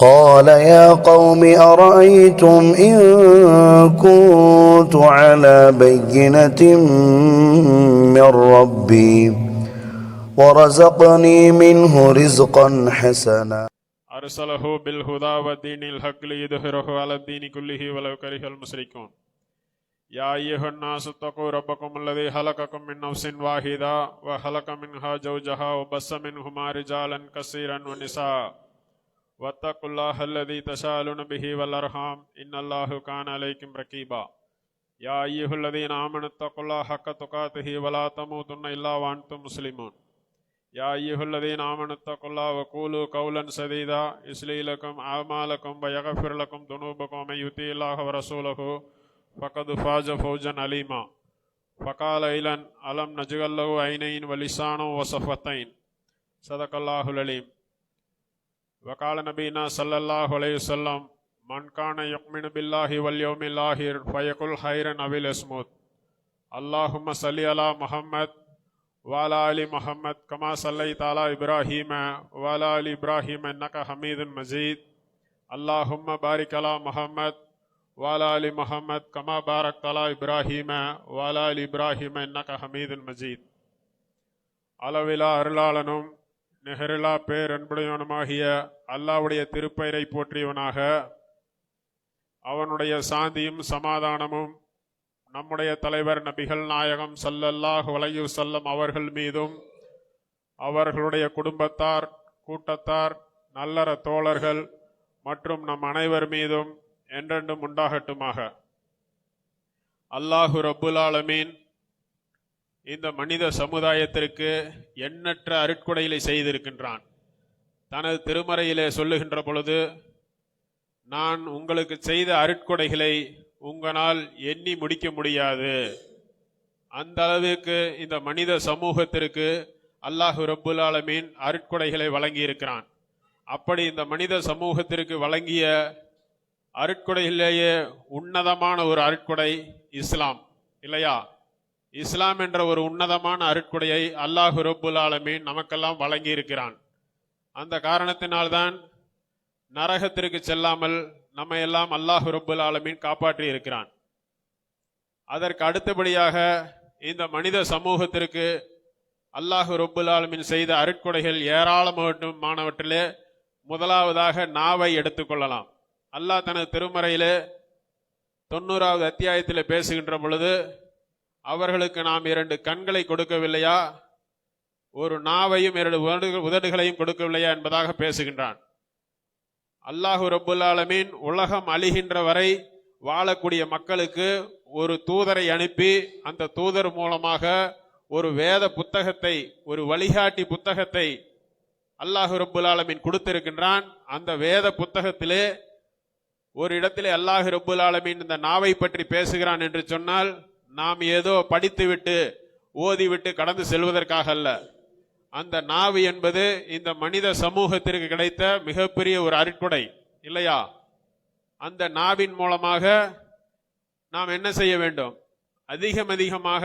قال يا قوم أرأيتم إن كنت على بينة من ربي ورزقني منه رزقا حسنا. أرسله بالهدى والدين الحق ليظهره على الدين كله ولو كره المشركون. يا أيها الناس اتقوا ربكم الذي خلقكم من نفس واحدة وخلق منها زوجها وبث منهما رجالا كثيرا ونساء. واتقوا الله الذي تساءلون به والأرحام إن الله كان عليكم رقيبا يا أيها الذين آمنوا اتقوا الله حق تقاته ولا تموتن إلا وأنتم مسلمون يا أيها الذين آمنوا اتقوا الله وقولوا قولا سديدا يصلح لكم أعمالكم ويغفر لكم ذنوبكم ومن يطع الله ورسوله فقد فاز فوزا عليما فقال إلى ألم نجعل له عينين ولسانا وصفتين صدق الله العليم وقال نبينا صلى الله عليه وسلم من كان يؤمن بالله واليوم الآخر فيقول خيرا أو ليصمت اللهم صل على محمد وعلى آل محمد كما صليت على إبراهيم وعلى آل إبراهيم إنك حميد مجيد اللهم بارك على محمد وعلى آل محمد كما باركت على إبراهيم وعلى آل إبراهيم إنك حميد مجيد அளவிலா அருளாளனும் நெஹருலா பேரன்புடையவனுமாகிய அல்லாவுடைய திருப்பெயரை போற்றியவனாக அவனுடைய சாந்தியும் சமாதானமும் நம்முடைய தலைவர் நபிகள் நாயகம் சல்லல்லாஹ் வலையு செல்லம் அவர்கள் மீதும் அவர்களுடைய குடும்பத்தார் கூட்டத்தார் நல்லற தோழர்கள் மற்றும் நம் அனைவர் மீதும் என்றென்றும் உண்டாகட்டுமாக. அல்லாஹு ரபுல் ஆலமீன் இந்த மனித சமுதாயத்திற்கு எண்ணற்ற அருட்கொடைகளை செய்திருக்கின்றான். தனது திருமறையிலே சொல்லுகின்ற பொழுது நான் உங்களுக்கு செய்த அருட்கொடைகளை உங்களால் எண்ணி முடிக்க முடியாது. அந்த அளவுக்கு இந்த மனித சமூகத்திற்கு அல்லாஹு ரபுல் ஆலமீன் அருட்கொடைகளை வழங்கி இருக்கிறான் அப்படி இந்த மனித சமூகத்திற்கு வழங்கிய அருட்கொடையிலேயே உன்னதமான ஒரு அருட்கொடை இஸ்லாம் இல்லையா? இஸ்லாம் என்ற ஒரு உன்னதமான அருட்கொடையை அல்லாஹு ரபுல் ஆலமீன் நமக்கெல்லாம் வழங்கி இருக்கிறான் அந்த காரணத்தினால்தான் நரகத்திற்கு செல்லாமல் நம்ம எல்லாம் அல்லாஹு ரபுல் ஆலமீன் காப்பாற்றி இருக்கிறான் அதற்கு அடுத்தபடியாக இந்த மனித சமூகத்திற்கு அல்லாஹு ரபுல் ஆலமீன் செய்த அருட்கொடைகள் ஏராளமானவற்றிலே முதலாவதாக நாவை எடுத்துக்கொள்ளலாம் அல்லாஹ் தனது திருமறையிலே தொண்ணூறாவது அத்தியாயத்தில் பேசுகின்ற பொழுது அவர்களுக்கு நாம் இரண்டு கண்களை கொடுக்கவில்லையா? ஒரு நாவையும் இரண்டு உதடுகளையும் கொடுக்கவில்லையா என்பதாக பேசுகின்றான். அல்லாஹு ரப்புல் ஆலமீன் உலகம் அழிகின்ற வரை வாழக்கூடிய மக்களுக்கு ஒரு தூதரை அனுப்பி அந்த தூதர் மூலமாக ஒரு வேத புத்தகத்தை ஒரு வழிகாட்டி புத்தகத்தை அல்லாஹு ரபுல் ஆலமீன் கொடுத்திருக்கின்றான். அந்த வேத புத்தகத்திலே ஒரு இடத்திலே அல்லாஹு ரப்புல் ஆலமீன் இந்த நாவை பற்றி பேசுகிறான் என்று சொன்னால் நாம் ஏதோ படித்துவிட்டு ஓதிவிட்டு கடந்து செல்வதற்காக அல்ல. அந்த நாவு என்பது இந்த மனித சமூகத்திற்கு கிடைத்த மிகப்பெரிய ஒரு அருட்கொடை இல்லையா? அந்த நாவின் மூலமாக நாம் என்ன செய்ய வேண்டும்? அதிகம் அதிகமாக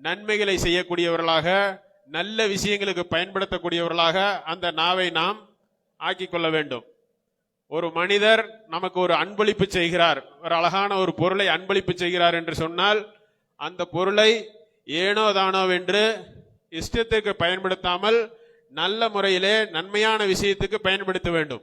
நன்மைகளை செய்யக்கூடியவர்களாக நல்ல விஷயங்களுக்கு பயன்படுத்தக்கூடியவர்களாக அந்த நாவை நாம் ஆக்கிக்கொள்ள வேண்டும். ஒரு மனிதர் நமக்கு ஒரு அன்பளிப்பு செய்கிறார் ஒரு அழகான ஒரு பொருளை அன்பளிப்பு செய்கிறார் என்று சொன்னால் அந்த பொருளை ஏனோ தானோ என்று இஷ்டத்திற்கு பயன்படுத்தாமல் நல்ல முறையிலே நன்மையான விஷயத்துக்கு பயன்படுத்த வேண்டும்.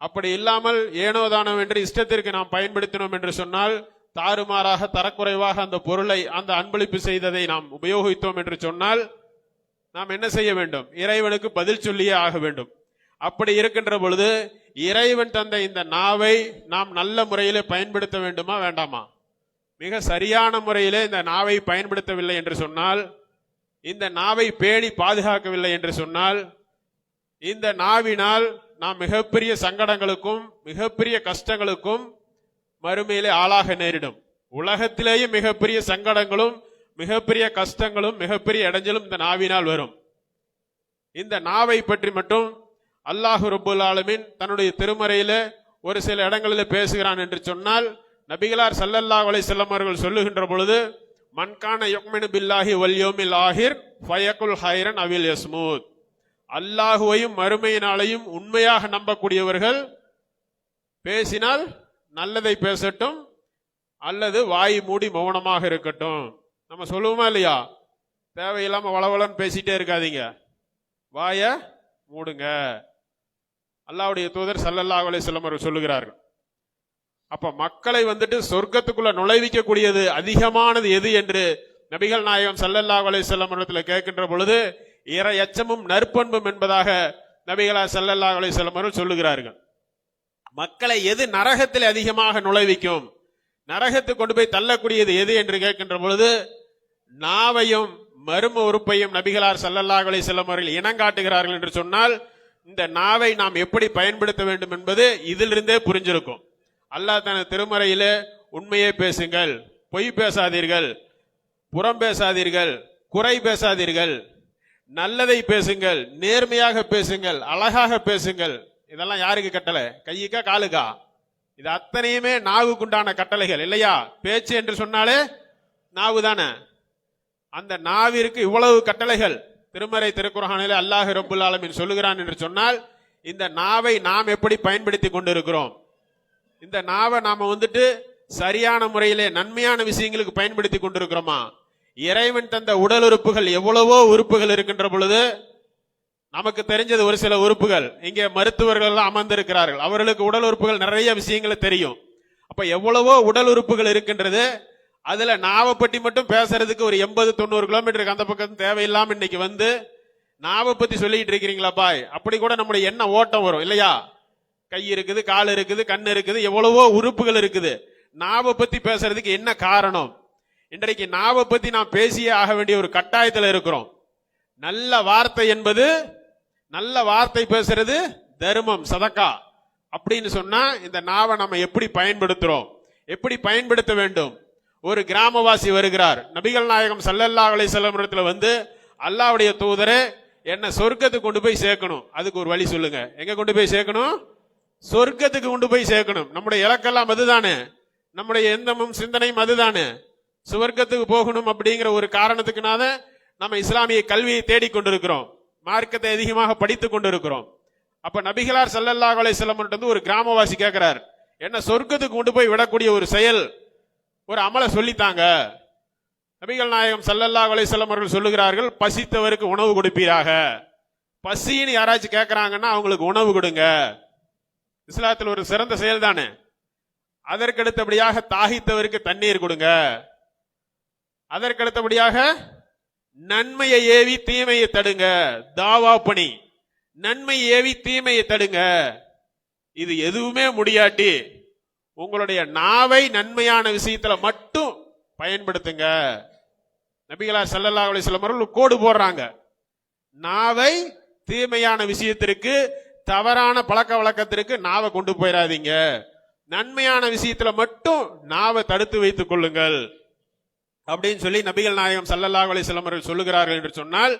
அப்படி இல்லாமல் ஏனோ தானோ என்று இஷ்டத்திற்கு நாம் பயன்படுத்தினோம் என்று சொன்னால் தாறுமாறாக தரக்குறைவாக அந்த பொருளை அந்த அன்பளிப்பு செய்ததை நாம் உபயோகித்தோம் என்று சொன்னால் நாம் என்ன செய்ய வேண்டும்? இறைவனுக்கு பதில் சொல்லியே ஆக வேண்டும். அப்படி இருக்கின்ற பொழுது இறைவன் தந்த இந்த நாவை நாம் நல்ல முறையிலே பயன்படுத்த வேண்டுமா வேண்டாமா? மிக சரியான முறையிலே இந்த நாவை பயன்படுத்தவில்லை என்று சொன்னால் இந்த நாவை பேணி பாதுகாக்கவில்லை என்று சொன்னால் இந்த நாவினால் நாம் மிகப்பெரிய சங்கடங்களுக்கும் மிகப்பெரிய கஷ்டங்களுக்கும் மறுமையிலே ஆளாக நேரிடும். உலகத்திலேயே மிகப்பெரிய சங்கடங்களும் மிகப்பெரிய கஷ்டங்களும் மிகப்பெரிய இடைஞ்சலும் இந்த நாவினால் வரும். இந்த நாவை பற்றி மட்டும் அல்லாஹு ரபுல் ஆலமின் தன்னுடைய திருமறையில ஒரு சில இடங்களில் பேசுகிறான் என்று சொன்னால் நபிகளார் சல்லல்லா அலைஹி வஸல்லம் சொல்லுகின்ற பொழுது மன்கான யுக்மினு பில்லாஹி வல்யோமில் ஆஹிர் ஃபயக்குல் ஹைரன் அவில் யஸ்மூத். அல்லாஹுவையும் மறுமையினாலையும் உண்மையாக நம்பக்கூடியவர்கள் பேசினால் நல்லதை பேசட்டும் அல்லது வாய் மூடி மௌனமாக இருக்கட்டும். நம்ம சொல்லுவோமா இல்லையா? தேவையில்லாம வளவளன்னு பேசிட்டே இருக்காதீங்க. வாய மூடுங்க. அல்லாவுடைய தூதர் சல்லல்லாஹ் அலை செல்லமர்கள் சொல்லுகிறார்கள். அப்ப மக்களை வந்துட்டு சொர்க்கத்துக்குள்ள நுழைவிக்கக்கூடியது அதிகமானது எது என்று நபிகள் நாயகம் சல்லல்லா அலை செல்லம் இடத்துல கேட்கின்ற பொழுது இற எச்சமும் நற்பண்பும் என்பதாக நபிகளா சல்லல்லா அலை வஸல்லம் சொல்லுகிறார்கள். மக்களை எது நரகத்தில் அதிகமாக நுழைவிக்கும் நரகத்தை கொண்டு போய் தள்ளக்கூடியது எது என்று கேட்கின்ற பொழுது நாவையும் மரும உறுப்பையும் நபிகளார் சல்லல்லா அலை வஸல்லம் அவர்கள் இனங்காட்டுகிறார்கள் என்று சொன்னால் இந்த நாவை நாம் எப்படி பயன்படுத்த வேண்டும் என்பது இதிலிருந்தே புரிஞ்சிருக்கும். அல்லாஹ் தனது திருமறையிலே உண்மையே பேசுங்கள். பொய் பேசாதீர்கள். புறம் பேசாதீர்கள். குறை பேசாதீர்கள். நல்லதை பேசுங்கள். நேர்மையாக பேசுங்கள். அழகாக பேசுங்கள். இதெல்லாம் யாருக்கு கட்டளை? கையுக்கா காலுக்கா? இது அத்தனையுமே நாவுக்குண்டான கட்டளைகள் இல்லையா? பேச்சு என்று சொன்னாலே நாவு தானே? அந்த நாவிற்கு இவ்வளவு கட்டளைகள். திருமறை திருக்குறகானிலே அல்லாஹ் ரப்புல் ஆலமீன் சொல்லுகிறான் என்று சொன்னால் இந்த நாவை நாம் எப்படி பயன்படுத்தி கொண்டிருக்கிறோம்? இந்த நாவை நாம வந்துட்டு சரியான முறையிலே நன்மையான விஷயங்களுக்கு பயன்படுத்தி கொண்டிருக்கிறோமா? இறைவன் தந்த உடல் உறுப்புகள் எவ்வளவோ உறுப்புகள் இருக்கின்ற பொழுது நமக்கு தெரிஞ்சது ஒரு சில உறுப்புகள். இங்கே மருத்துவர்கள் எல்லாம் அமர்ந்திருக்கிறார்கள். அவர்களுக்கு உடல் உறுப்புகள் நிறைய விஷயங்கள் தெரியும். அப்ப எவ்வளவோ உடல் உறுப்புகள் இருக்கின்றது. அதுல நாவப்பட்டி மட்டும் பேசுறதுக்கு ஒரு எண்பது தொண்ணூறு கிலோமீட்டருக்கு அந்த பக்கம் தேவையில்லாம இன்னைக்கு வந்து நாவை பத்தி சொல்லிட்டு இருக்கிறீங்களா பாய்? அப்படி கூட நம்முடைய என்ன ஓட்டம் வரும் இல்லையா? கை இருக்குது கால் இருக்குது கண் இருக்குது எவ்வளவோ உறுப்புகள் இருக்குது. நாவை பத்தி பேசுறதுக்கு என்ன காரணம்? இன்றைக்கு நாவை பத்தி நாம் பேசியே ஆக வேண்டிய ஒரு கட்டாயத்தில் இருக்கிறோம். நல்ல வார்த்தை என்பது நல்ல வார்த்தை பேசுறது தர்மம் சதக்கா. அப்படின்னு சொன்னா இந்த நாவை நம்ம எப்படி பயன்படுத்துறோம்? எப்படி பயன்படுத்த வேண்டும்? ஒரு கிராமவாசி வருகிறார். நபிகள் நாயகம் சல்லல்லா அலை வஸல்லம் வந்து அல்லாவுடைய தூதரே என்ன சொர்க்கத்துக்கு கொண்டு போய் சேர்க்கணும். அதுக்கு ஒரு வழி சொல்லுங்க. எங்க கொண்டு போய் சேர்க்கணும்? சொர்க்கத்துக்கு கொண்டு போய் சேர்க்கணும். நம்முடைய இலக்கெல்லாம் அதுதானே. நம்முடைய எந்தமும் சிந்தனையும் அதுதானே. சுவர்க்கத்துக்கு போகணும் அப்படிங்கிற ஒரு காரணத்துக்குனால நம்ம இஸ்லாமிய கல்வியை தேடிக் கொண்டிருக்கிறோம். மார்க்கத்தை அதிகமாக படித்துக் கொண்டிருக்கிறோம். அப்ப நபிகளார் ஸல்லல்லாஹு அலைஹி வந்து ஒரு கிராமவாசி கேட்கிறார் என்ன சொர்க்கத்துக்கு கொண்டு போய் விடக்கூடிய ஒரு செயல் ஒரு அமலை சொல்லித்தாங்க. நபிகள் நாயகம் ஸல்லல்லாஹு அலைஹி அவர்கள் சொல்லுகிறார்கள் பசித்தவருக்கு உணவு கொடுப்பீராக. பசின்னு யாராச்சும் கேட்கறாங்கன்னா அவங்களுக்கு உணவு கொடுங்க. இஸ்லாத்தில் ஒரு சிறந்த செயல் தானே அதற்கடுத்தபடியாக தாகித்தவருக்கு தண்ணீர் கொடுங்க. அதற்கடுத்தபடியாக நன்மையை ஏவி தீமையை தடுங்க. தாவா பணி. நன்மை ஏவி தீமையை தடுங்க. இது எதுவுமே முடியாட்டி உங்களுடைய நாவை நன்மையான விஷயத்துல மட்டும் பயன்படுத்துங்க. நபிகளா ஸல்லல்லாஹு சில வஸல்லம் கோடு போடுறாங்க. நாவை தீமையான விஷயத்திற்கு தவறான பழக்க வழக்கத்திற்கு நாவை கொண்டு போயிடாதீங்க நன்மையான விஷயத்துல மட்டும் நாவை தடுத்து வைத்துக் கொள்ளுங்கள். அப்படின்னு சொல்லி நபிகள் நாயகம் சல்லல்லாஹ் அலைஹி அவர்கள் சொல்லுகிறார்கள் என்று சொன்னால்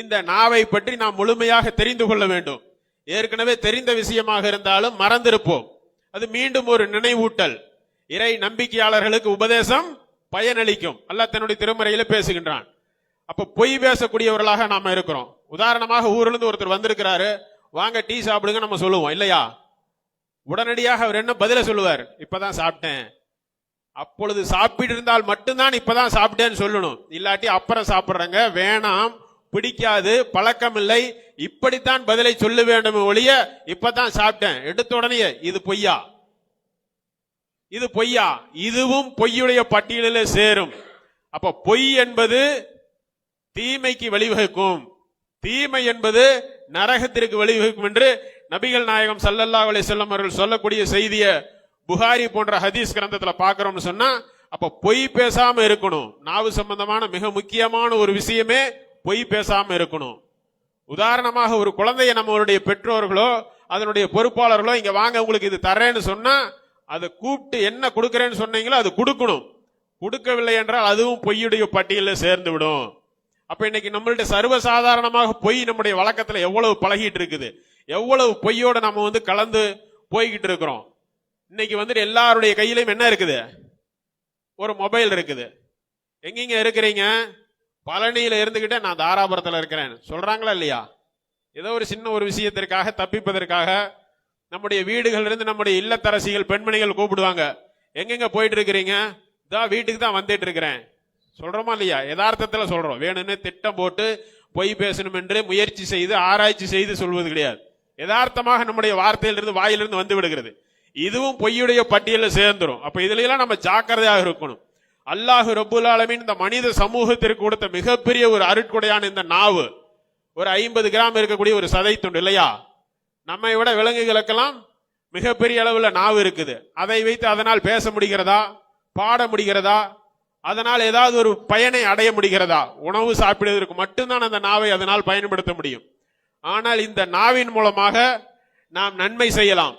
இந்த நாவை பற்றி நாம் முழுமையாக தெரிந்து கொள்ள வேண்டும். ஏற்கனவே தெரிந்த விஷயமாக இருந்தாலும் மறந்திருப்போம். அது மீண்டும் ஒரு நினைவூட்டல். இறை நம்பிக்கையாளர்களுக்கு உபதேசம் பயனளிக்கும். அல்லாஹ் தன்னுடைய திருமறையில பேசுகின்றான். அப்ப பொய் பேசக்கூடியவர்களாக நாம இருக்கிறோம். உதாரணமாக ஊர்ல இருந்து ஒருத்தர் வந்திருக்கிறாரு. வாங்க டீ சாப்பிடுங்க நம்ம சொல்லுவோம் இல்லையா? உடனடியாக அவர் என்ன பதில சொல்லுவார்? இப்பதான் சாப்பிட்டேன். அப்பொழுது சாப்பிட்டு இருந்தால் மட்டும்தான் இப்பதான் சாப்பிட்டேன்னு சொல்லணும். இல்லாட்டி அப்புறம் சாப்பிட்றங்க. வேணாம் பிடிக்காது பழக்கம் இல்லை இப்படித்தான் பதிலை சொல்ல வேண்டும் ஒழிய இப்பதான் சாப்பிட்டேன். எடுத்த உடனே இது பொய்யா? இது பொய்யா? இதுவும் பொய்யுடைய பட்டியலில் சேரும். அப்ப பொய் என்பது தீமைக்கு வழிவகுக்கும். தீமை என்பது நரகத்திற்கு வழிவகுக்கும் என்று நபிகள் நாயகம் சல்லல்லா அலி செல்லம் அவர்கள் சொல்லக்கூடிய செய்தியை புகாரி போன்ற ஹதீஸ் கிரந்தத்துல பார்க்கறோம்னு சொன்னா அப்ப பொய் பேசாம இருக்கணும். நாவு சம்பந்தமான மிக முக்கியமான ஒரு விஷயமே பொய் பேசாம இருக்கணும். உதாரணமாக ஒரு குழந்தைய நம்மளுடைய பெற்றோர்களோ அதனுடைய பொறுப்பாளர்களோ இங்க வாங்க உங்களுக்கு இது தரேன்னு சொன்னா அதை கூப்பிட்டு என்ன கொடுக்கறேன்னு சொன்னீங்களோ அது கொடுக்கணும். கொடுக்கவில்லை என்றால் அதுவும் பொய்யுடைய பட்டியலில் சேர்ந்து விடும். அப்ப இன்னைக்கு நம்மள்ட்ட சர்வசாதாரணமாக பொய் நம்முடைய வழக்கத்துல எவ்வளவு பழகிட்டு இருக்குது? எவ்வளவு பொய்யோட நம்ம வந்து கலந்து போய்கிட்டு இருக்கிறோம்? இன்னைக்கு வந்துட்டு எல்லாருடைய கையிலையும் என்ன இருக்குது? ஒரு மொபைல் இருக்குது. எங்கெங்க இருக்கிறீங்க? பழனியில இருந்துகிட்டே நான் தாராபுரத்துல இருக்கிறேன். சொல்றாங்களா இல்லையா? ஏதோ ஒரு சின்ன ஒரு விஷயத்திற்காக தப்பிப்பதற்காக நம்முடைய வீடுகளிலிருந்து நம்முடைய இல்லத்தரசிகள் பெண்மணிகள் கூப்பிடுவாங்க. எங்கெங்க போயிட்டு இருக்கிறீங்க? இதா வீட்டுக்கு தான் வந்துட்டு இருக்கிறேன். சொல்றோமா இல்லையா? யதார்த்தத்தில் சொல்றோம். வேணும்னு திட்டம் போட்டு பொய் பேசணும் என்று முயற்சி செய்து ஆராய்ச்சி செய்து சொல்வது கிடையாது. யதார்த்தமாக நம்முடைய வார்த்தையிலிருந்து வாயிலிருந்து வந்து விடுகிறது. இதுவும் பொய்யுடைய பட்டியலில் சேர்ந்துடும் அப்ப இதுலாம் நம்ம ஜாக்கிரதையாக இருக்கணும். அல்லாஹு ரபுல் ஆலமின் இந்த மனித சமூகத்திற்கு கொடுத்த மிகப்பெரிய ஒரு அருட்கொடையான இந்த நாவு ஒரு ஐம்பது கிராம் இருக்கக்கூடிய ஒரு சதை துண்டு இல்லையா? நம்மை விட விலங்குகளுக்கெல்லாம் மிகப்பெரிய அளவில் நாவு இருக்குது. அதை வைத்து அதனால் பேச முடிகிறதா? பாட முடிகிறதா? அதனால் ஏதாவது ஒரு பயனை அடைய முடிகிறதா? உணவு சாப்பிடுவதற்கு மட்டும்தான் அந்த நாவை அதனால் பயன்படுத்த முடியும். ஆனால் இந்த நாவின் மூலமாக நாம் நன்மை செய்யலாம்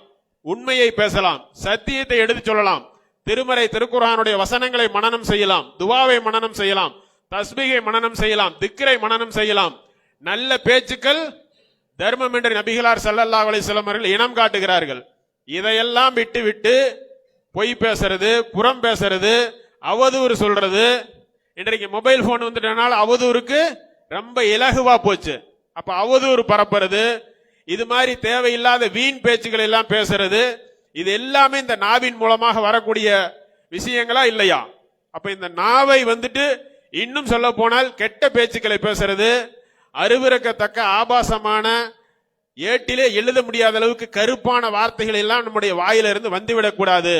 உண்மையை பேசலாம் சத்தியத்தை எடுத்துச் சொல்லலாம் திருமறை திருக்குறானுடைய வசனங்களை மனனம் செய்யலாம் துவாவை மனனம் செய்யலாம் தஸ்மிகை மனனம் செய்யலாம் திக்கரை மனனம் செய்யலாம். நல்ல பேச்சுக்கள் தர்மம் என்று நபிகளார் செல்லல்லா அலைஹி சிலமர்கள் அவர்கள் இனம் காட்டுகிறார்கள். இதையெல்லாம் விட்டு விட்டு பொய் பேசுறது புறம் பேசுறது அவதூறு சொல்றது. இன்றைக்கு மொபைல் போன் வந்துட்டனால அவதூறுக்கு ரொம்ப இலகுவா போச்சு. அப்ப அவதூறு பரப்புறது இது மாதிரி தேவையில்லாத வீண் பேச்சுக்கள் எல்லாம் பேசுறது இது எல்லாமே இந்த நாவின் மூலமாக வரக்கூடிய விஷயங்களா இல்லையா? அப்ப இந்த நாவை வந்துட்டு இன்னும் சொல்ல போனால் கெட்ட பேச்சுக்களை பேசுறது அருவிறக்கத்தக்க ஆபாசமான ஏட்டிலே எழுத முடியாத அளவுக்கு கருப்பான வார்த்தைகள் எல்லாம் நம்முடைய வாயிலிருந்து வந்துவிடக் கூடாது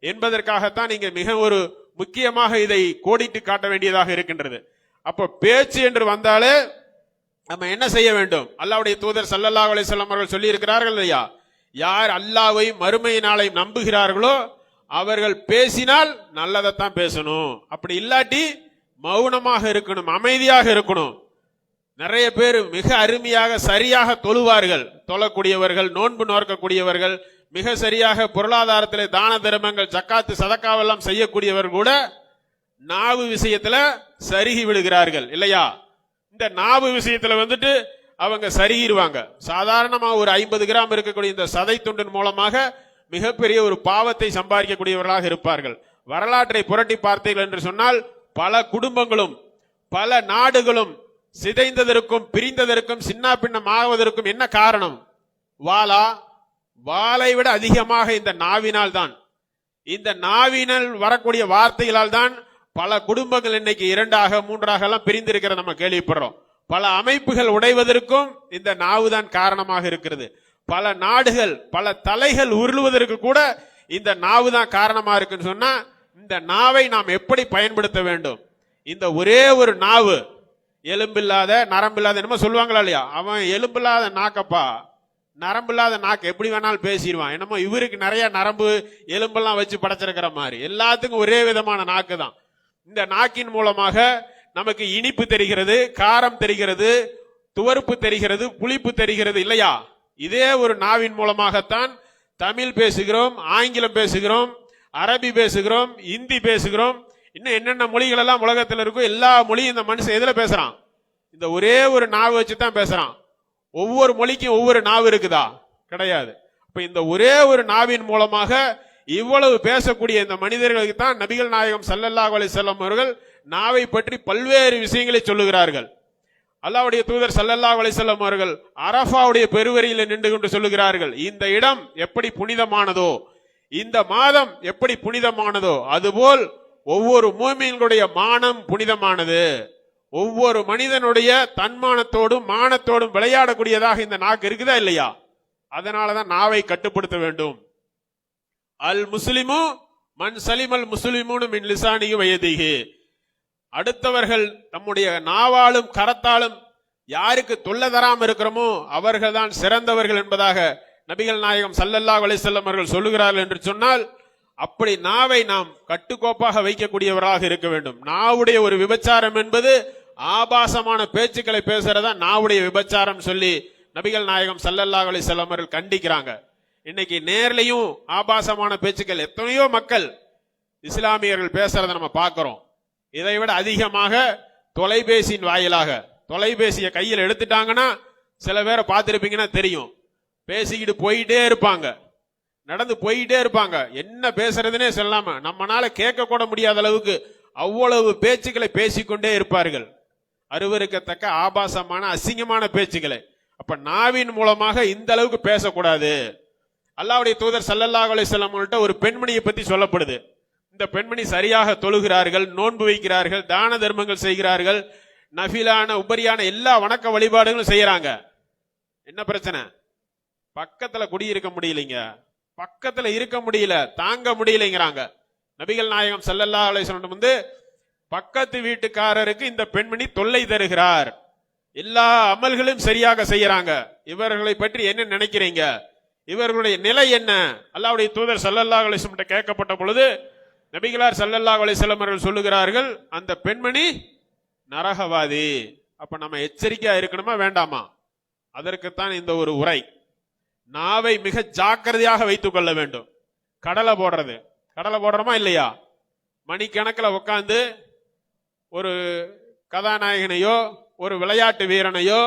என்பதற்காகத்தான் நீங்க மிக ஒரு முக்கியமாக இதை கோடிட்டு காட்ட வேண்டியதாக இருக்கின்றது. அப்ப பேச்சு என்று வந்தாலே நம்ம என்ன செய்ய வேண்டும்? அல்லாவுடைய தூதர் சல்லல்லா அலிசல்லாம் அவர்கள் சொல்லி இருக்கிறார்கள் இல்லையா? யார் அல்லாவை மறுமை நம்புகிறார்களோ அவர்கள் பேசினால் நல்லதைத்தான் பேசணும். அப்படி இல்லாட்டி மௌனமாக இருக்கணும் அமைதியாக இருக்கணும். நிறைய பேர் மிக அருமையாக சரியாக தொழுவார்கள். தொழக்கூடியவர்கள் நோன்பு நோக்கக்கூடியவர்கள் மிக சரியாக பொருளாதாரத்தில் தான தர்மங்கள் சக்காத்து சதக்காவெல்லாம் செய்யக்கூடியவர்கள் கூட நாவு விஷயத்துல சருகி விடுகிறார்கள் இல்லையா? இந்த நாவு விஷயத்துல வந்துட்டு அவங்க சருகிடுவாங்க சாதாரணமா ஒரு ஐம்பது கிராம் இருக்கக்கூடிய இந்த சதை துண்டின் மூலமாக மிகப்பெரிய ஒரு பாவத்தை சம்பாதிக்கக்கூடியவர்களாக இருப்பார்கள். வரலாற்றை புரட்டி பார்த்தீர்கள் என்று சொன்னால் பல குடும்பங்களும் பல நாடுகளும் சிதைந்ததற்கும் பிரிந்ததற்கும் சின்ன பின்னம் ஆவதற்கும் என்ன காரணம்? வாலா வாளை விட அதிகமாக இந்த நாவினால் தான் இந்த நாவினால் வரக்கூடிய வார்த்தைகளால் தான் பல குடும்பங்கள் இன்னைக்கு இரண்டாக மூன்றாக எல்லாம் பிரிந்திருக்கிற நம்ம கேள்விப்படுறோம். பல அமைப்புகள் உடைவதற்கும் இந்த நாவு தான் காரணமாக இருக்கிறது. பல நாடுகள் பல தலைகள் உருளுவதற்கு கூட இந்த நாவு தான் காரணமா இருக்குன்னு சொன்னா இந்த நாவை நாம் எப்படி பயன்படுத்த வேண்டும்? இந்த ஒரே ஒரு நாவு எலும்பில்லாத நரம்பில்லாத என்னமோ சொல்லுவாங்களா இல்லையா? அவன் எலும்பில்லாத நாக்கப்பா. நரம்பில்லாத நாக்கு எப்படி வேணாலும் பேசிடுவான். என்னமோ இவருக்கு நிறைய நரம்பு எலும்பெல்லாம் வச்சு படைச்சிருக்கிற மாதிரி. எல்லாத்துக்கும் ஒரே விதமான நாக்கு தான். இந்த நாக்கின் மூலமாக நமக்கு இனிப்பு தெரிகிறது காரம் தெரிகிறது துவர்ப்பு தெரிகிறது புளிப்பு தெரிகிறது இல்லையா? இதே ஒரு நாவின் மூலமாகத்தான் தமிழ் பேசுகிறோம் ஆங்கிலம் பேசுகிறோம் அரபி பேசுகிறோம் இந்தி பேசுகிறோம். இன்னும் என்னென்ன மொழிகள் எல்லாம் உலகத்தில் இருக்கோ எல்லா மொழியும் இந்த மனுஷன் எதில் பேசுறான்? இந்த ஒரே ஒரு நாவு வச்சு தான் பேசுறான். ஒவ்வொரு மொழிக்கும் ஒவ்வொரு நாவு இருக்குதா? கிடையாது. இப்ப இந்த ஒரே ஒரு நாவின் மூலமாக இவ்வளவு பேசக்கூடிய இந்த மனிதர்களுக்கு தான் நபிகள் நாயகம் சல்லல்லாஹ் அலி செல்லம் அவர்கள் நாவை பற்றி பல்வேறு விஷயங்களை சொல்லுகிறார்கள். அல்லாவுடைய தூதர் ஸல்லல்லாஹு அலி செல்லம் அவர்கள் அரஃபாவுடைய பெருவரியில் நின்று கொண்டு சொல்லுகிறார்கள் இந்த இடம் எப்படி புனிதமானதோ இந்த மாதம் எப்படி புனிதமானதோ அதுபோல் ஒவ்வொரு மூமியினுடைய மானம் புனிதமானது. ஒவ்வொரு மனிதனுடைய தன்மானத்தோடும் மானத்தோடும் விளையாடக்கூடியதாக இந்த நாக்கு இருக்குதா இல்லையா? அதனாலதான் நாவை கட்டுப்படுத்த வேண்டும். அல் முஸ்லிமு மண் சலிம் அல் முஸ்லிமுன்னு மின் லிசானியும் வயதிகி. அடுத்தவர்கள் நம்முடைய நாவாலும் கரத்தாலும் யாருக்கு தொல்லை தராம இருக்கிறோமோ அவர்கள் தான் சிறந்தவர்கள் என்பதாக நபிகள் நாயகம் சல்லல்லா வலைசல்லம் அவர்கள் சொல்லுகிறார்கள் என்று சொன்னால் அப்படி நாவை நாம் கட்டுக்கோப்பாக வைக்கக்கூடியவராக இருக்க வேண்டும். நாவுடைய ஒரு விபச்சாரம் என்பது ஆபாசமான பேச்சுக்களை பேசுறதா நாவுடைய விபச்சாரம் சொல்லி நபிகள் நாயகம் ஸல்லல்லாஹு அலி செல்லமர்கள் கண்டிக்கிறாங்க. இன்னைக்கு நேர்லையும் ஆபாசமான பேச்சுக்கள். எத்தனையோ மக்கள் இஸ்லாமியர்கள் பேசுறதை நம்ம பார்க்கிறோம். இதை விட அதிகமாக தொலைபேசியின் வாயிலாக தொலைபேசியை கையில் எடுத்துட்டாங்கன்னா சில பேரை பார்த்துருப்பீங்கன்னா தெரியும். பேசிக்கிட்டு போயிட்டே இருப்பாங்க. நடந்து போயிட்டே இருப்பாங்க. என்ன பேசுறதுனே சொல்லாம நம்மனால கேட்க கூட முடியாத அளவுக்கு அவ்வளவு பேச்சுக்களை பேசிக்கொண்டே இருப்பார்கள். அருவருக்கத்தக்க ஆபாசமான அசிங்கமான பேச்சுக்களை. அப்ப நாவின் மூலமாக இந்த அளவுக்கு பேசக்கூடாது. அல்லாவுடைய தூதர் சல்லல்லா அலைஹி ஒரு பெண்மணியை பத்தி சொல்லப்படுது. இந்த பெண்மணி சரியாக தொழுகிறார்கள் நோன்பு வைக்கிறார்கள் தான தர்மங்கள் செய்கிறார்கள் நஃபிலான உபரியான எல்லா வணக்க வழிபாடுகளும் செய்யறாங்க. என்ன பிரச்சனை? பக்கத்துல குடியிருக்க முடியலைங்க. பக்கத்துல இருக்க முடியல தாங்க முடியலைங்கிறாங்க. நபிகள் நாயகம் சல்லல்லா அலைஹி வந்து பக்கத்து வீட்டுக்காரருக்கு இந்த பெண்மணி தொல்லை தருகிறார். எல்லா அமல்களும் சரியாக செய்யறாங்க. இவர்களை பற்றி என்ன நினைக்கிறீங்க? இவர்களுடைய நிலை என்ன? அல்லாவுடைய தூதர் சல்லல்லா அலைஹி கேட்கப்பட்ட பொழுது நபிகளார் சல்லல்லா அலைஹி அவர்கள் சொல்லுகிறார்கள் அந்த பெண்மணி நரகவாதி. அப்ப நம்ம எச்சரிக்கையா இருக்கணுமா வேண்டாமா? அதற்குத்தான் இந்த ஒரு உரை. நாவை மிக ஜாக்கிரதையாக வைத்துக் கொள்ள வேண்டும். கடலை போடுறது. கடலை போடுறோமா இல்லையா? மணிக்கணக்கில் உட்காந்து ஒரு கதாநாயகனையோ ஒரு விளையாட்டு வீரனையோ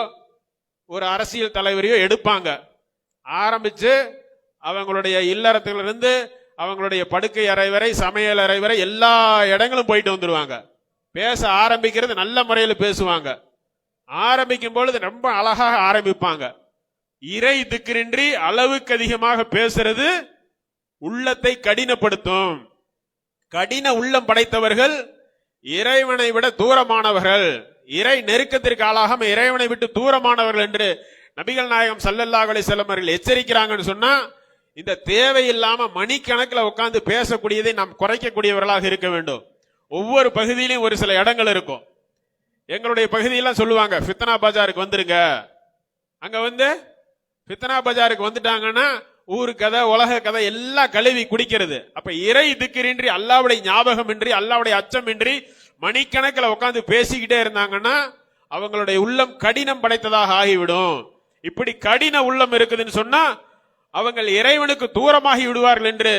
ஒரு அரசியல் தலைவரையோ எடுப்பாங்க. ஆரம்பித்து அவங்களுடைய இல்லறத்திலிருந்து அவங்களுடைய படுக்கை அறை வரை சமையல் அறை வரை எல்லா இடங்களும் போயிட்டு வந்துடுவாங்க பேச ஆரம்பிக்கிறது நல்ல முறையில் பேசுவாங்க. ஆரம்பிக்கும் பொழுது ரொம்ப அழகாக ஆரம்பிப்பாங்க. இறை திக்கிரின்றி அளவுக்கு அதிகமாக பேசுறது உள்ளத்தை கடினப்படுத்தும். கடின உள்ளம் படைத்தவர்கள் இறைவனை விட தூரமானவர்கள் இறை நெருக்கத்திற்கு ஆளாகாம இறைவனை விட்டு தூரமானவர்கள் என்று நபிகள் நாயகம் சல்லல்லாஹ் அலைஹி செல்லமர்கள் எச்சரிக்கிறாங்கன்னு சொன்னா இந்த தேவையில்லாம மணிக்கணக்கில் உட்கார்ந்து பேசக்கூடியதை நாம் குறைக்கக்கூடியவர்களாக இருக்க வேண்டும். ஒவ்வொரு பகுதியிலும் ஒரு சில இடங்கள் இருக்கும். எங்களுடைய பகுதியெல்லாம் சொல்லுவாங்க ஃபித்னா பஜாருக்கு வந்துருங்க. அங்க வந்து ஃபித்னா பஜாருக்கு வந்துட்டாங்கன்னா ஊரு கதை உலக கதை எல்லாம் கழுவி குடிக்கிறது. அப்ப இறை திக்கிரின்றி அல்லாவுடைய ஞாபகம் இன்றி அல்லாவுடைய அச்சமின்றி மணிக்கணக்கில் உட்காந்து பேசிக்கிட்டே இருந்தாங்கன்னா அவங்களுடைய உள்ளம் கடினம் படைத்ததாக ஆகிவிடும். இப்படி கடின உள்ளம் இருக்குதுன்னு சொன்னா அவங்கள் இறைவனுக்கு தூரமாகி விடுவார்கள் என்று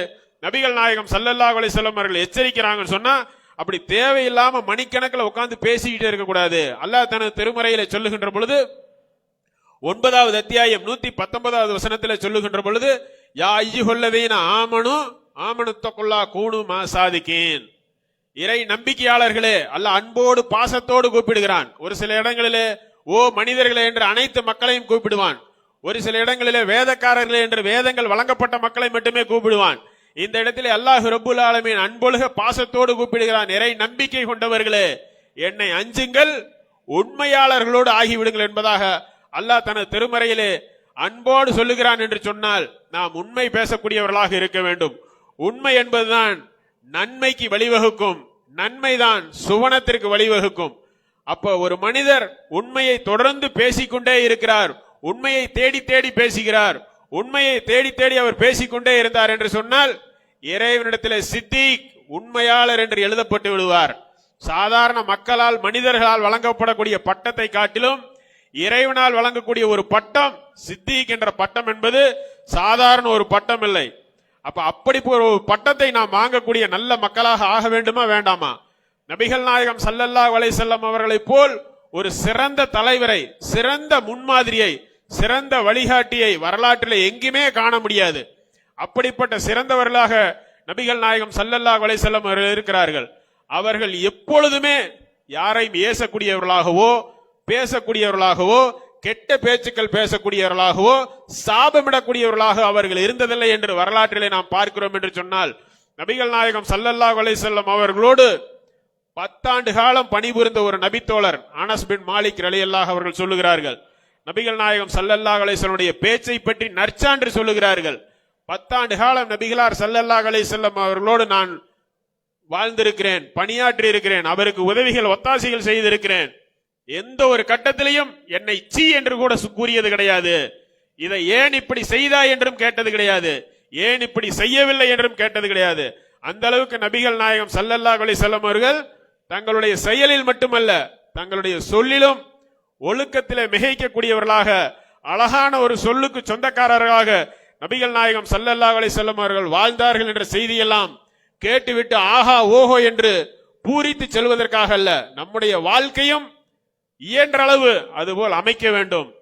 நபிகள் நாயகம் சல்லல்லா அலைஹி அவர்கள் எச்சரிக்கிறாங்கன்னு சொன்னா அப்படி தேவையில்லாம மணிக்கணக்கில் உட்காந்து பேசிக்கிட்டே இருக்கக்கூடாது. அல்லாஹ் தனது திருமறையில சொல்லுகின்ற பொழுது ஒன்பதாவது அத்தியாயம் நூத்தி பத்தொன்பதாவது வசனத்தில் சொல்லுகின்ற பொழுது யா ஐயுகொல்லதீன ஆமனு ஆமனுத்தக்குல்லா கூணு மா சாதிக்கேன் இறை நம்பிக்கையாளர்களே அல்ல அன்போடு பாசத்தோடு கூப்பிடுகிறான். ஒரு சில இடங்களிலே ஓ மனிதர்களே என்று அனைத்து மக்களையும் கூப்பிடுவான். ஒரு சில இடங்களிலே வேதக்காரர்களே என்று வேதங்கள் வழங்கப்பட்ட மக்களை மட்டுமே கூப்பிடுவான். இந்த இடத்திலே அல்லாஹ் ரபுல் ஆலமின் அன்பொழுக பாசத்தோடு கூப்பிடுகிறான். இறை நம்பிக்கை கொண்டவர்களே என்னை அஞ்சுங்கள் உண்மையாளர்களோடு ஆகிவிடுங்கள் என்பதாக அல்லாஹ் தனது திருமறையிலே அன்போடு சொல்லுகிறான் என்று சொன்னால் நாம் உண்மை பேசக்கூடியவர்களாக இருக்க வேண்டும். உண்மை என்பதுதான் நன்மைக்கு வழிவகுக்கும் நன்மைதான் சுவனத்திற்கு வழிவகுக்கும். அப்ப ஒரு மனிதர் உண்மையை தொடர்ந்து பேசிக்கொண்டே இருக்கிறார் உண்மையை தேடி தேடி பேசுகிறார் உண்மையை தேடி தேடி அவர் பேசிக்கொண்டே இருந்தார் என்று சொன்னால் இறைவனிடத்தில் சித்திக் உண்மையாளர் என்று எழுதப்பட்டு விடுவார். சாதாரண மக்களால் மனிதர்களால் வழங்கப்படக்கூடிய பட்டத்தை காட்டிலும் இறைவனால் வழங்கக்கூடிய ஒரு பட்டம் சித்திக் என்ற பட்டம் என்பது சாதாரண ஒரு பட்டம் இல்லை. அப்ப அப்படி ஒரு பட்டத்தை நாம் வாங்கக்கூடிய நல்ல மக்களாக ஆக வேண்டுமா வேண்டாமா? நபிகள் நாயகம் சல்லல்லா வலை செல்லம் அவர்களைப் போல் ஒரு சிறந்த தலைவரை சிறந்த முன்மாதிரியை சிறந்த வழிகாட்டியை வரலாற்றில் எங்குமே காண முடியாது. அப்படிப்பட்ட சிறந்தவர்களாக நபிகள் நாயகம் சல்லல்லா வலை செல்லம் அவர்கள் இருக்கிறார்கள். அவர்கள் எப்பொழுதுமே யாரையும் ஏசக்கூடியவர்களாகவோ பேசக்கூடியவர்களாகவோ கெட்ட பேச்சுக்கள் பேசக்கூடியவர்களாகவோ சாபமிடக்கூடியவர்களாக அவர்கள் இருந்ததில்லை என்று வரலாற்றிலே நாம் பார்க்கிறோம் என்று சொன்னால் நபிகள் நாயகம் சல்லல்லா கொலை வஸல்லம் அவர்களோடு பத்தாண்டு காலம் பணிபுரிந்த ஒரு நபித்தோழர் அனஸ் பின் மாலிக் ரலியல்லாக அவர்கள் சொல்லுகிறார்கள் நபிகள் நாயகம் சல்லல்லா அலைஹி பேச்சை பற்றி நற்சான்று சொல்லுகிறார்கள். பத்தாண்டு காலம் நபிகளார் சல்லல்லா அலைஹி செல்லம் அவர்களோடு நான் வாழ்ந்திருக்கிறேன் பணியாற்றி இருக்கிறேன் அவருக்கு உதவிகள் ஒத்தாசைகள் செய்திருக்கிறேன். எந்த ஒரு கட்டத்திலையும் என்னை சீ என்று கூட கூறியது கிடையாது. இதை ஏன் இப்படி செய்தா என்றும் கேட்டது கிடையாது. ஏன் இப்படி செய்யவில்லை என்றும் கேட்டது கிடையாது. அந்த அளவுக்கு நபிகள் நாயகம் சல்லல்லா அலி செல்லம் அவர்கள் தங்களுடைய செயலில் மட்டுமல்ல தங்களுடைய சொல்லிலும் ஒழுக்கத்திலே மிகைக்கக்கூடியவர்களாக அழகான ஒரு சொல்லுக்கு சொந்தக்காரர்களாக நபிகள் நாயகம் சல்லல்லா அலி செல்லம் அவர்கள் வாழ்ந்தார்கள் என்ற செய்தியெல்லாம் கேட்டுவிட்டு ஆஹா ஓஹோ என்று பூரித்து செல்வதற்காக அல்ல நம்முடைய வாழ்க்கையும் இயன்ற அளவு அதுபோல் அமைக்க வேண்டும்.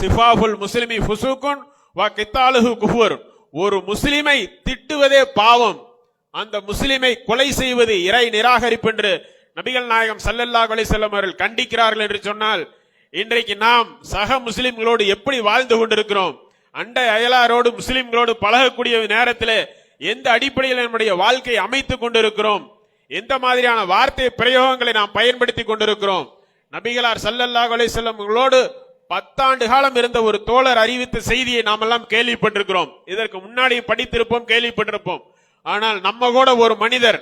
சிஃபாபுல் முஸ்லிமி ஃபுசூக்குன் வா கித்தாலுஹு குஃபர். ஒரு முஸ்லிமை திட்டுவதே பாவம். அந்த முஸ்லிமை கொலை செய்வது இறை நிராகரிப்பு என்று நபிகள் நாயகம் சல்லல்லா கொலை செல்லும் அவர்கள் கண்டிக்கிறார்கள் என்று சொன்னால் இன்றைக்கு நாம் சக முஸ்லிம்களோடு எப்படி வாழ்ந்து கொண்டிருக்கிறோம்? அண்டை அயலாரோடு முஸ்லிம்களோடு பழகக்கூடிய நேரத்தில் எந்த அடிப்படையில் நம்முடைய வாழ்க்கையை அமைத்துக் கொண்டிருக்கிறோம்? எந்த மாதிரியான வார்த்தை பிரயோகங்களை நாம் பயன்படுத்தி கொண்டிருக்கிறோம்? நபிகளார் சல்லல்லா அலைஹி வஸல்லம்களோடு பத்தாண்டு காலம் இருந்த ஒரு தோழர் அறிவித்த செய்தியை நாம் எல்லாம் கேள்விப்பட்டிருக்கிறோம். இதற்கு முன்னாடி படித்திருப்போம் கேள்விப்பட்டிருப்போம். ஆனால் நம்ம கூட ஒரு மனிதர்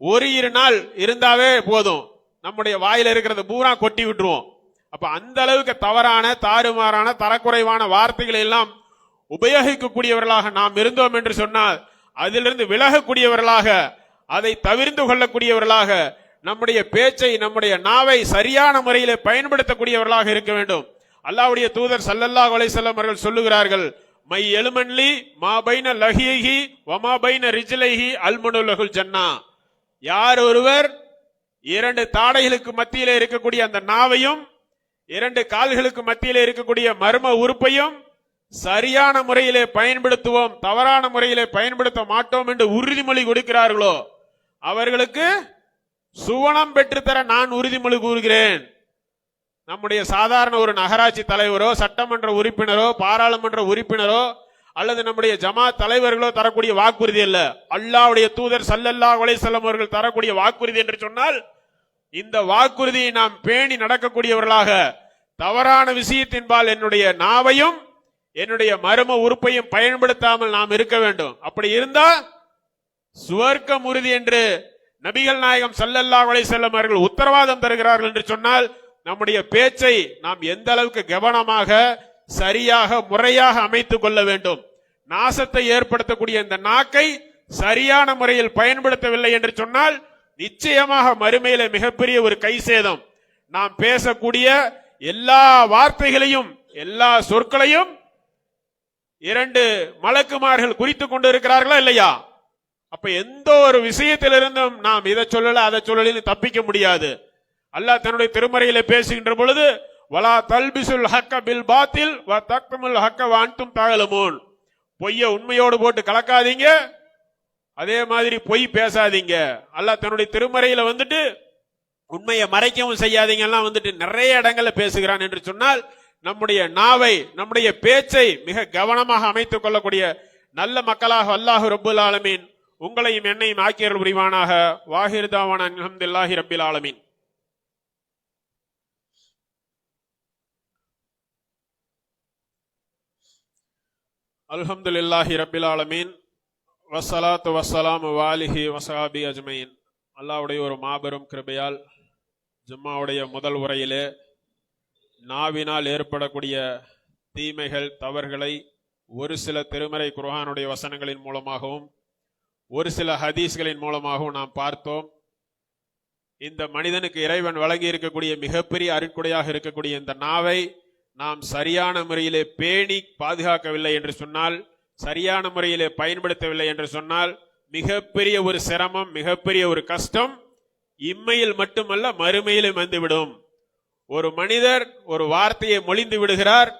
ஒரு இரு நாள் இருந்தாவே போதும். நம்முடைய வாயில இருக்கிறத பூரா கொட்டி விட்டுருவோம். அப்ப அந்த அளவுக்கு தவறான தாறுமாறான தரக்குறைவான வார்த்தைகளை எல்லாம் உபயோகிக்கக்கூடியவர்களாக நாம் இருந்தோம் என்று சொன்னால் அதிலிருந்து விலகக்கூடியவர்களாக அதை தவிர்ந்து கொள்ளக்கூடியவர்களாக நம்முடைய பேச்சை நம்முடைய நாவை சரியான முறையில் பயன்படுத்தக்கூடியவர்களாக இருக்க வேண்டும். அல்லாவுடைய தூதர் சல்லல்லா அலைஹி அவர்கள் சொல்லுகிறார்கள் மை எலுமன்லி மா பைன லஹிஹி வமா பைன ரிஜிலைஹி அல்மனுலகுல் ஜன்னா. யார் ஒருவர் இரண்டு தாடைகளுக்கு மத்தியில் இருக்கக்கூடிய அந்த நாவையும் இரண்டு கால்களுக்கு மத்தியில் இருக்கக்கூடிய மர்ம உறுப்பையும் சரியான முறையிலே பயன்படுத்துவோம் தவறான முறையிலே பயன்படுத்த மாட்டோம் என்று உறுதிமொழி கொடுக்கிறார்களோ அவர்களுக்கு சுவனம் பெற்றுத்தர நான் உறுதிமொழி கூறுகிறேன். நம்முடைய சாதாரண ஒரு நகராட்சி தலைவரோ சட்டமன்ற உறுப்பினரோ பாராளுமன்ற உறுப்பினரோ அல்லது நம்முடைய ஜமாத் தலைவர்களோ தரக்கூடிய வாக்குறுதி அல்ல. அல்லாவுடைய தூதர் சல்லல்லா அலைஹி செல்லம் அவர்கள் தரக்கூடிய வாக்குறுதி என்று சொன்னால் இந்த வாக்குறுதியை நாம் பேணி நடக்கக்கூடியவர்களாக தவறான விஷயத்தின்பால் என்னுடைய நாவையும் என்னுடைய மர்ம உறுப்பையும் பயன்படுத்தாமல் நாம் இருக்க வேண்டும். அப்படி இருந்தா சுவர்க்கம் உறுதி என்று நபிகள் நாயகம் சல்லல்லா வலை செல்லும் அவர்கள் உத்தரவாதம் தருகிறார்கள் என்று சொன்னால் நம்முடைய பேச்சை நாம் எந்த அளவுக்கு கவனமாக சரியாக முறையாக அமைத்துக் கொள்ள வேண்டும். நாசத்தை ஏற்படுத்தக்கூடிய இந்த நாக்கை சரியான முறையில் பயன்படுத்தவில்லை என்று சொன்னால் நிச்சயமாக மறுமையில மிகப்பெரிய ஒரு கை சேதம். நாம் பேசக்கூடிய எல்லா வார்த்தைகளையும் எல்லா சொற்களையும் இரண்டு மலக்குமார்கள் குறித்துக் கொண்டு இருக்கிறார்களா இல்லையா? அப்ப எந்த ஒரு விஷயத்திலிருந்தும் நாம் இதை சொல்லல அதை சொல்லலன்னு தப்பிக்க முடியாது. அல்லாஹ் தன்னுடைய திருமறையில பேசுகின்ற பொழுது வலா தல்பிசுல் ஹக்க பில் பாத்தில் வ தக்தமுல் ஹக்க வாண்டும் தகலமோன். பொய்ய உண்மையோடு போட்டு கலக்காதீங்க அதே மாதிரி பொய் பேசாதீங்க. அல்லாஹ் தன்னுடைய திருமறையில வந்துட்டு உண்மையை மறைக்கவும் செய்யாதீங்க எல்லாம் வந்துட்டு நிறைய இடங்கள்ல பேசுகிறான் என்று சொன்னால் நம்முடைய நாவை நம்முடைய பேச்சை மிக கவனமாக அமைத்துக் கொள்ளக்கூடிய நல்ல மக்களாக அல்லாஹ் ரபுல் ஆலமீன் உங்களையும் என்னையும் ஆக்கியர்கள் புரிவானாக. வாஹிர் தாவான அல்ஹம்துலில்லாஹி ஆலமின் ஆலமீன். அல்ஹம்துலில்லாஹி ரப்பில் ஆலமீன். வசலாத்து வசலாம் வாலிஹி வசாபி அஜ்மயின் அல்லாவுடைய ஒரு மாபெரும் கிருபையால் ஜும்மாவுடைய முதல் உரையிலே நாவினால் ஏற்படக்கூடிய தீமைகள் தவறுகளை ஒரு சில திருமறை குர்ஹானுடைய வசனங்களின் மூலமாகவும் ஒரு சில ஹதீஸ்களின் மூலமாகவும் நாம் பார்த்தோம். இந்த மனிதனுக்கு இறைவன் வழங்கி இருக்கக்கூடிய மிகப்பெரிய அருட்குடையாக இருக்கக்கூடிய இந்த நாவை நாம் சரியான முறையிலே பேணி பாதுகாக்கவில்லை என்று சொன்னால் சரியான முறையிலே பயன்படுத்தவில்லை என்று சொன்னால் மிகப்பெரிய ஒரு சிரமம் மிகப்பெரிய ஒரு கஷ்டம் இம்மையில் மட்டுமல்ல மறுமையிலும் வந்துவிடும். ஒரு மனிதர் ஒரு வார்த்தையை மொழிந்து விடுகிறார்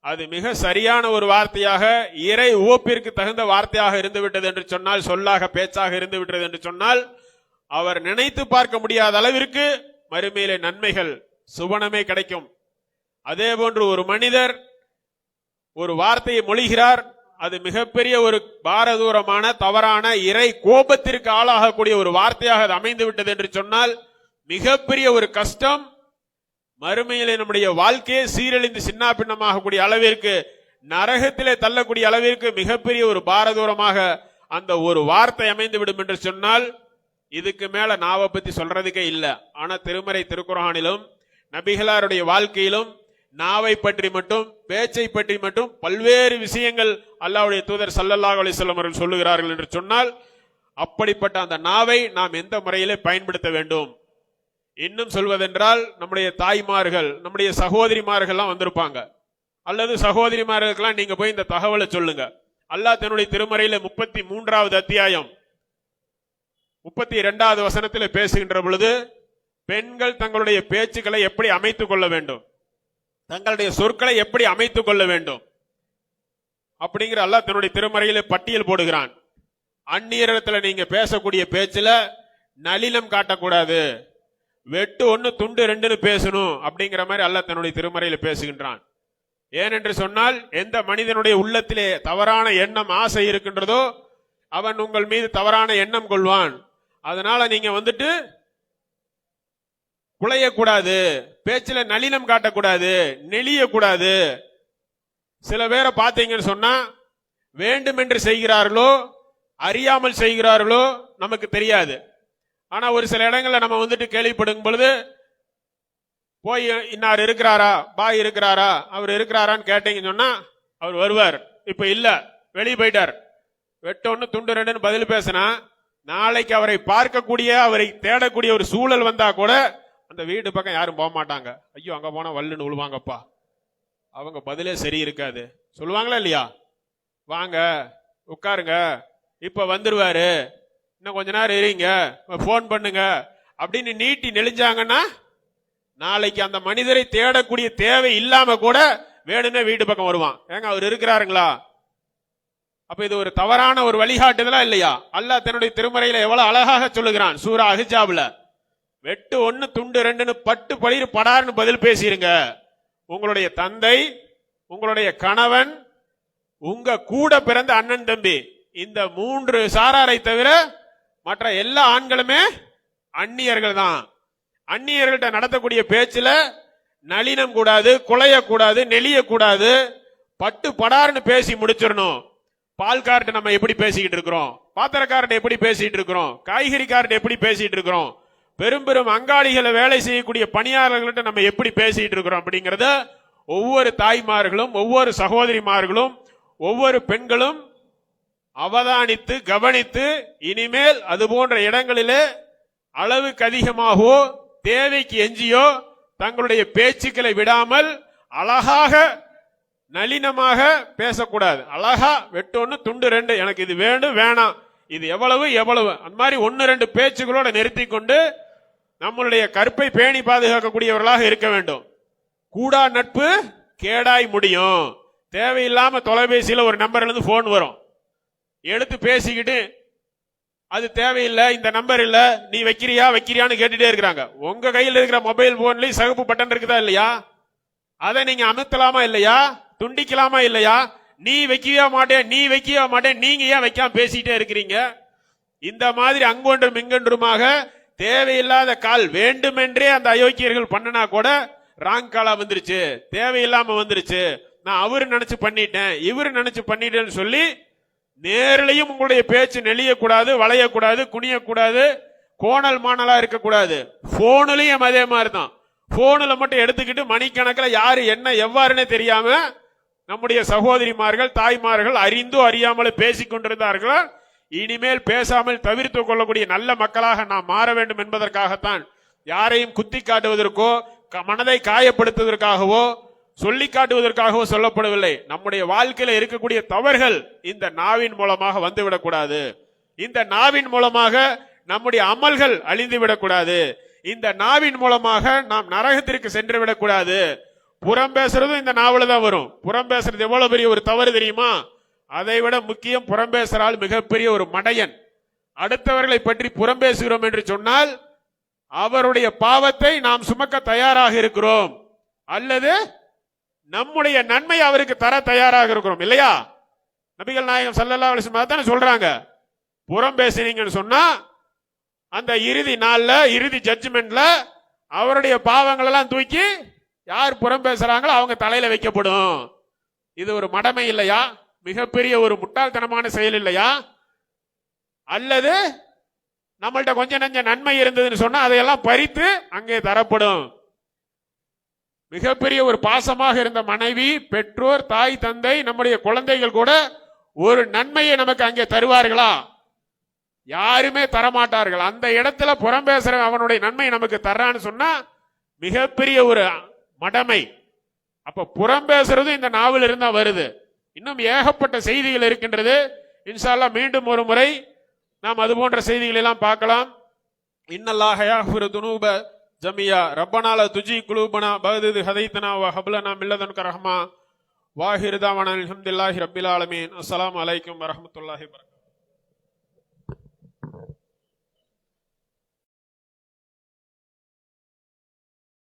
அது மிக சரியான ஒரு வார்த்தையாக இறை உவப்பிற்கு தகுந்த வார்த்தையாக இருந்துவிட்டது என்று சொன்னால் சொல்லாக பேச்சாக இருந்துவிட்டது என்று சொன்னால் அவர் நினைத்து பார்க்க முடியாத அளவிற்கு மறுமையிலே நன்மைகள் சுவனமே கிடைக்கும். அதே போன்று ஒரு மனிதர் ஒரு வார்த்தையை மொழிகிறார் அது மிகப்பெரிய ஒரு பாரதூரமான தவறான இறை கோபத்திற்கு ஆளாகக்கூடிய ஒரு வார்த்தையாக அது அமைந்து விட்டது என்று சொன்னால் மிகப்பெரிய ஒரு கஷ்டம் மறுமையிலே நம்முடைய வாழ்க்கையை சீரழிந்து சின்னாபின்னமாகக்கூடிய அளவிற்கு நரகத்திலே தள்ளக்கூடிய அளவிற்கு மிகப்பெரிய ஒரு பாரதூரமாக அந்த ஒரு வார்த்தை அமைந்து விடும் என்று சொன்னால் இதுக்கு மேல நாவை பத்தி சொல்றதுக்கே இல்லை. ஆனா திருமறை திருக்குறானிலும் நபிகளாருடைய வாழ்க்கையிலும் நாவை பற்றி மட்டும் பேச்சை பற்றி மட்டும் பல்வேறு விஷயங்கள் அல்லாவுடைய தூதர் சல்லல்லாஹ் அலிசல்லம் அவர்கள் சொல்லுகிறார்கள் என்று சொன்னால் அப்படிப்பட்ட அந்த நாவை நாம் எந்த முறையிலே பயன்படுத்த வேண்டும்? இன்னும் சொல்வதென்றால் நம்முடைய தாய்மார்கள் நம்முடைய சகோதரிமார்கள்லாம் வந்திருப்பாங்க. அல்லது சகோதரிமார்களுக்கெல்லாம் நீங்க போய் இந்த தகவலை சொல்லுங்க. அல்லாஹ் தன்னுடைய திருமறையில முப்பத்தி மூன்றாவது அத்தியாயம் முப்பத்தி இரண்டாவது வசனத்தில் பேசுகின்ற பொழுது பெண்கள் தங்களுடைய பேச்சுக்களை எப்படி அமைத்துக் கொள்ள வேண்டும்? தங்களுடைய சொற்களை எப்படி அமைத்துக் கொள்ள வேண்டும்? அப்படிங்கிற அல்லாஹ் தன்னுடைய திருமறையில பட்டியல் போடுகிறான். அந்நியரிடத்துல நீங்க பேசக்கூடிய பேச்சுல நளினம் காட்டக்கூடாது. வெட்டு ஒன்று துண்டு ரெண்டுன்னு பேசணும் அப்படிங்கிற மாதிரி அல்ல தன்னுடைய திருமறையில் பேசுகின்றான். ஏனென்று சொன்னால் எந்த மனிதனுடைய உள்ளத்திலே தவறான எண்ணம் ஆசை இருக்கின்றதோ அவன் உங்கள் மீது தவறான எண்ணம் கொள்வான். அதனால நீங்க வந்துட்டு குலையக்கூடாது பேச்சில் நளினம் காட்டக்கூடாது நெளியக்கூடாது. சில பேரை பார்த்தீங்கன்னு சொன்னா வேண்டுமென்று செய்கிறார்களோ அறியாமல் செய்கிறார்களோ நமக்கு தெரியாது. ஆனா ஒரு சில இடங்கள்ல நம்ம வந்துட்டு கேள்விப்படும் பொழுது போய் இன்னார் இருக்கிறாரா? பாய் இருக்கிறாரா? அவர் இருக்கிறாரான்னு கேட்டீங்கன்னு சொன்னா அவர் வருவார். இப்ப இல்ல வெளியே போயிட்டார். வெட்டொன்னு துண்டு ரெண்டுன்னு பதில் பேசினா நாளைக்கு அவரை பார்க்கக்கூடிய அவரை தேடக்கூடிய ஒரு சூழல் வந்தா கூட அந்த வீடு பக்கம் யாரும் போக மாட்டாங்க. ஐயோ அங்க போனா வல்லுன்னு விழுவாங்கப்பா அவங்க பதிலே சரி இருக்காது. சொல்லுவாங்களா இல்லையா? வாங்க உட்காருங்க. இப்ப வந்துருவாரு. இன்னும் கொஞ்ச நேரம் இருங்க. ஃபோன் பண்ணுங்க. அப்படின்னு நீட்டி நெளிஞ்சாங்கன்னா நாளைக்கு அந்த மனிதரை தேடக்கூடிய தேவை இல்லாம கூட வேணும்னே வீட்டு பக்கம் வருவான். ஏங்க அவர் இருக்கிறாருங்களா? அப்ப இது ஒரு தவறான ஒரு வழிகாட்டுதலா இல்லையா? அல்லாஹ் தன்னுடைய திருமறையில எவ்வளவு அழகாக சொல்லுகிறான் சூரா அஹிஜாப்ல. வெட்டு ஒண்ணு துண்டு ரெண்டுன்னு பட்டு பழிர் படார்னு பதில் பேசிருங்க. உங்களுடைய தந்தை உங்களுடைய கணவன் உங்க கூட பிறந்த அண்ணன் தம்பி இந்த மூன்று சாராரை தவிர மற்ற எல்லா ஆண்களுமே அந்நியர்கள் தான் அந்நியர்கள்ட்ட நடத்தக்கூடிய பேச்சுல நளினம் கூடாது குலையக்கூடாது நெளியக்கூடாது பட்டு படாருன்னு பேசி முடிச்சிடணும். பால்கார்ட்ட நம்ம எப்படி பேசிக்கிட்டு இருக்கிறோம்? பாத்திரக்காரர்கிட்ட எப்படி பேசிட்டு இருக்கிறோம்? காய்கறிக்காரர்ட்ட எப்படி பேசிட்டு இருக்கிறோம்? பெரும் பெரும் அங்காளிகளை வேலை செய்யக்கூடிய பணியாளர்கள்ட்ட நம்ம எப்படி பேசிட்டு இருக்கிறோம் அப்படிங்கறத ஒவ்வொரு தாய்மார்களும் ஒவ்வொரு சகோதரிமார்களும் ஒவ்வொரு பெண்களும் அவதானித்து கவனித்து இனிமேல் அது போன்ற இடங்களிலே அளவுக்கு அதிகமாகவோ தேவைக்கு எஞ்சியோ தங்களுடைய பேச்சுக்களை விடாமல் அழகாக நளினமாக பேசக்கூடாது. அழகா வெட்டொன்னு துண்டு ரெண்டு எனக்கு இது வேண்டும் வேணாம். இது எவ்வளவு எவ்வளவு. அந்த மாதிரி ஒன்னு ரெண்டு பேச்சுகளோட நிறுத்தி கொண்டு நம்மளுடைய கற்பை பேணி பாதுகாக்கக்கூடியவர்களாக இருக்க வேண்டும். கூடா நட்பு கேடாய் முடியும். தேவையில்லாம தொலைபேசியில ஒரு நம்பர்ல இருந்து போன் வரும். எடுத்து பேசிக்கிட்டு அது தேவையில்லை இந்த நம்பர் இல்லை நீ வைக்கிறியா வைக்கிறியான்னு கேட்டுட்டே இருக்கிறாங்க. உங்க கையில் இருக்கிற மொபைல் போன்லயும் சகப்பு பட்டன் இருக்குதா இல்லையா? அதை நீங்க அமுத்தலாமா இல்லையா? துண்டிக்கலாமா இல்லையா? நீ வைக்கவே மாட்டேன் நீ வைக்கவே மாட்டேன் நீங்க ஏன் வைக்காம பேசிட்டே இருக்கிறீங்க? இந்த மாதிரி அங்கொன்றும் இங்கொன்றுமாக தேவையில்லாத கால் வேண்டுமென்றே அந்த அயோக்கியர்கள் பண்ணனா கூட ராங் காலா வந்துருச்சு. தேவையில்லாம வந்துருச்சு. நான் அவரு நினைச்சு பண்ணிட்டேன் இவரு நினைச்சு பண்ணிட்டேன்னு சொல்லி நேரிலையும் உங்களுடைய பேச்சு நெளியக்கூடாது வளையக்கூடாது குனியக்கூடாது கோணல் மாணலா இருக்கக்கூடாது. போனுலயும் அதே மாதிரி தான் போனில் மட்டும் எடுத்துக்கிட்டு மணிக்கணக்கில் யாரு என்ன எவ்வாறுனே தெரியாம நம்முடைய சகோதரிமார்கள் தாய்மார்கள் அறிந்தோ அறியாமலோ பேசிக் கொண்டிருந்தார்கள்? இனிமேல் பேசாமல் தவிர்த்து கொள்ளக்கூடிய நல்ல மக்களாக நாம் மாற வேண்டும் என்பதற்காகத்தான் யாரையும் குத்தி காட்டுவதற்கோ க- மனதை காயப்படுத்துவதற்காகவோ சொல்லி காட்டுவதற்காகவோ சொல்லப்படவில்லை. நம்முடைய வாழ்க்கையில இருக்கக்கூடிய தவறுகள் இந்த நாவின் மூலமாக வந்துவிடக்கூடாது. இந்த நாவின் மூலமாக நம்முடைய அமல்கள் அழிந்து விடக்கூடாது இந்த நாவின் மூலமாக நாம் நரகத்திற்கு சென்று விடக்கூடாது புறம் பேசுறதும் இந்த நாவல தான் வரும். புறம் பேசுறது எவ்வளவு பெரிய ஒரு தவறு தெரியுமா? அதை விட முக்கியம் புறம் பேசுறால் மிகப்பெரிய ஒரு மடையன். அடுத்தவர்களை பற்றி புறம் பேசுகிறோம் என்று சொன்னால் அவருடைய பாவத்தை நாம் சுமக்க தயாராக இருக்கிறோம். அல்லது நம்முடைய நன்மை அவருக்கு தர தயாராக இருக்கிறோம் இல்லையா? நபிகள் நாயகம் சல்லல்லா அலிஸ்லாம் தானே சொல்றாங்க. புறம் பேசினீங்கன்னு சொன்னா அந்த இறுதி நாள்ல இறுதி ஜட்ஜ்மெண்ட்ல அவருடைய பாவங்கள் எல்லாம் தூக்கி யார் புறம் பேசுறாங்களோ அவங்க தலையில வைக்கப்படும். இது ஒரு மடமை இல்லையா? மிகப்பெரிய ஒரு முட்டாள்தனமான செயல் இல்லையா? அல்லது நம்மள்ட்ட கொஞ்சம் நஞ்ச நன்மை இருந்ததுன்னு சொன்னா அதையெல்லாம் பறித்து அங்கே தரப்படும். மிகப்பெரிய ஒரு பாசமாக இருந்த மனைவி பெற்றோர் தாய் தந்தை நம்முடைய குழந்தைகள் கூட ஒரு நன்மையை நமக்கு அங்கே தருவார்களா? யாருமே தரமாட்டார்கள். அந்த இடத்துல புறம் பேசுற அவனுடைய நன்மை நமக்கு தர்றான்னு சொன்னா மிகப்பெரிய ஒரு மடமை. அப்ப புறம் பேசுறதும் இந்த நாவல் இருந்தா வருது. இன்னும் ஏகப்பட்ட செய்திகள் இருக்கின்றது. இன்ஷால்லா மீண்டும் ஒரு முறை நாம் அது போன்ற செய்திகளெல்லாம் பார்க்கலாம். இன்னல்லாக துணூப ஜமியா ரப்பனால துஜி குலூபனா பகது ஹதைத்தனா வ ஹப்லனா மில்லதன் கரஹமா வாஹிருதாவன அலமதுல்லாஹி ரப்பில் ஆலமீன். அஸ்ஸலாமு அலைக்கும் வரஹ்மத்துல்லாஹி